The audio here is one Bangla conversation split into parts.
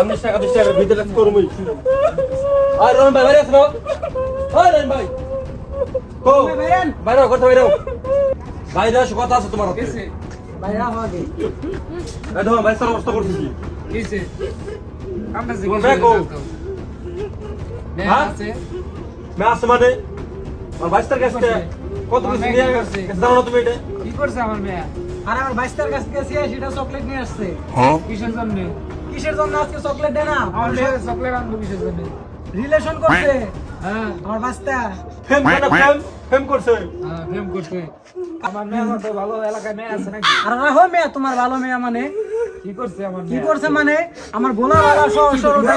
আমি টাকা দিচ্ছি টাকা ভিতরে করবই আর রহিম ভাই বাইরে আসো ওই রহিম ভাই। কো। বাইরে কথা বাইরে বাইরে আসো কথা আছে তোমার হাতে। বাইরে হওয়া গে এই দেখো ভাই সারা অবস্থা করতেছি। কিসে আমরা বল দেখো। হ্যাঁ? মে আসছে মানে? আমার বাইশটার কাছে কত কিছু নিয়ে গেছে? জানো না তুমি এটা? কি করছে আমার মেয়ে? আর আমার বাইশটার কাছ থেকে ছিয়াশিটা চকলেট নিয়ে আসছে। কিসের জন্য? কিসের জন্য আজকে চকলেট দেয় না? আমার মেয়ে চকলেট আনব কিসের জন্য? রিলেশন করছে? হ্যাঁ। আমার ফেম করে ফেম ফেম করছে। হ্যাঁ, প্রেম করছে। আমার মেয়ে মতো ভালো এলাকায় মেয়ে আছে নাকি? আর রাখো মেয়ে তোমার ভালো মেয়ে মানে? কি করছে আমার কি করছে মানে? আমার সহ সরো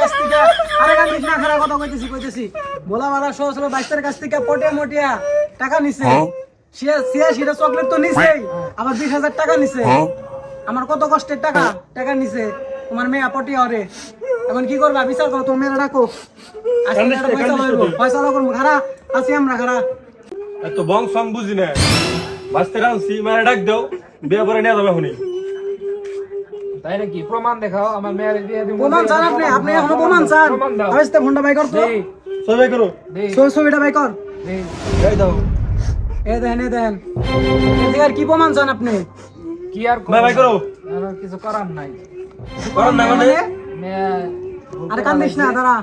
কাছ থেকে আরে গান না খারাপ কথা কইতেছি কইতেছি। বোলা বালা সহ সরো কাছ থেকে পটিয়া মটিয়া টাকা নিছে। সিয়া চকলেট তো নিছেই। আবার বিশ হাজার টাকা নিছে। আমার কত কষ্টের টাকা? টাকা নিছে। তোমার মেয়ে পটিয়া ওরে এখন কি করবা? বিচার করো তোমার মেয়েরা ডাকো। পয়সা লইব। খারা আছি আমরা খারা এত বং সং বুঝি না। বাঁচতে রাখছি মানে ডাক দাও। বিয়ে করে নিয়ে যাবে শুনি তাই নাকি? প্রমাণ দেখাও আমার মেয়ের বিয়ে দিব। প্রমাণ চান আপনি? আপনি এখনও প্রমাণ চান? ফোনটা বাই কর তো। দেই। সবাই করো। ছবি ছবিটা বাই কর। এই দাও। এ দেন এ দেন। এদিকে আর কি প্রমাণ চান আপনি? কি আর ভাই ভাই করো। কিছু করার নাই। করার না মানে? আরে কান্দিস না দাঁড়া।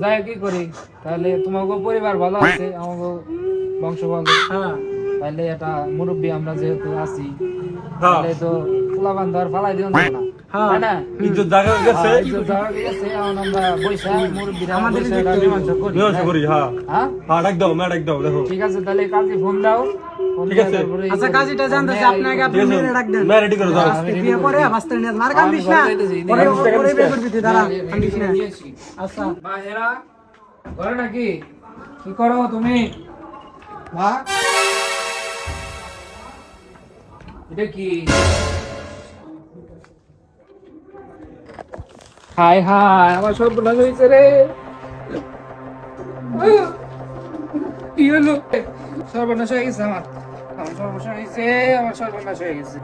যাই কি করি? তাহলে তোমাকে পরিবার ভালো আছে আমাকে বংশ ভালো। হ্যাঁ। তাহলে এটা মুরব্বী আমরা যেহেতু আছি হ্যাঁ। তাহলে তো ফুলাবান ধর ফালাই দিও না। হ্যাঁ। তাই না ইজ্জত জায়গা গেছে। হ্যাঁ, হ্যাঁ ডাক দাও মে ডাক দাও দেখো। ঠিক আছে তাহলে কাজে ফোন দাও। ঠিক আছে। আচ্ছা কাজীটা জানতেছে আপনাকে আপনি মেরে ডাক দেন। মে রেডি করে দাও। বিয়ে করে বাস্তে নিয়ে আর কান্দিস না। আমি ঘরে যাইতেছি, পরে পরে বিয়ে করবি তুই দাঁড়া কান্দিস না। আচ্ছা। মা হেরা ঘরে নাকি? কি করো তুমি? মা? এটা কি? হাই হাই আমার সর্বনাশ হয়েছে রে। কি হলো? সর্বনাশ হয়ে গেছে আমার। আমার সর্বনাশ হয়েছে আমার সর্বনাশ হয়ে গেছে।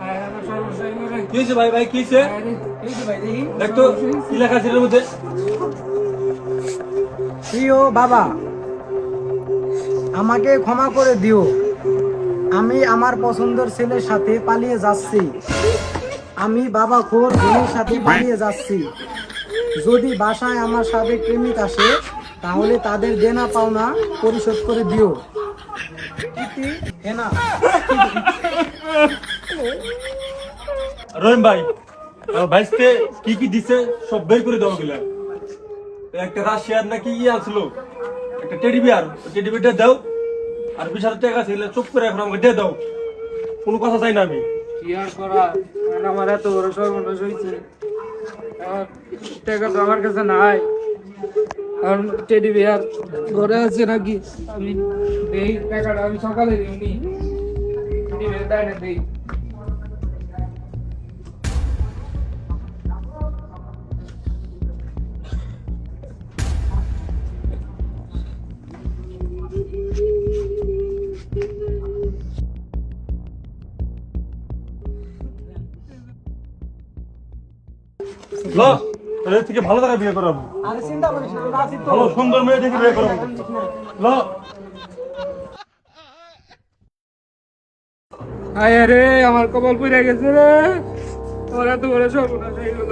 হায়, আমার সর্বনাশ হয়ে গেছে। রে। কি হয়েছে ভাই? ভাই কি হয়েছে? হায় রে, এই যে ভাই দেখি। দেখ তো কি লেখা মধ্যে? প্রিয় বাবা আমাকে ক্ষমা করে দিও। আমি আমার পছন্দের ছেলের সাথে পালিয়ে যাচ্ছি। আমি বাবা খোর বোনের সাথে পালিয়ে যাচ্ছি। যদি বাসায় আমার সাবেক প্রেমিক আসে, তাহলে তাদের দেনা পাওনা পরিশোধ করে দিও। হেনা। রহিম ভাই ভাইসতে কি কি দিছে, সব বের করে দেওয়া গেল একটা রাশিয়ার নাকি ইয়ে আসলো একটা টেডি বিয়ার টেডি বিয়ারটা দাও, আর বিশ হাজার টাকা ছিল চুপ করে এখন আমাকে দিয়ে দাও। কোনো কথা চাই না আমি। কি আর করা? আমার এত বড় সর্বনাশ হয়েছে আমার টাকা তো আমার কাছে নাই। আর টেডি বিয়ার ঘরে আছে নাকি? আমি এই টাকাটা আমি সকালে দিই টেডি বিয়ার দেয় না দিই। এর থেকে ভালো টাকা বিয়ে করাবো। আরে চিন্তা করিস না তো। ভালো সুন্দর মেয়ে দেখে বিয়ে করাবো। ল। আয় রে আমার কপাল পুড়ে গেছে রে। তোরা এত বড় সর্বনাশ হয়ে গেল।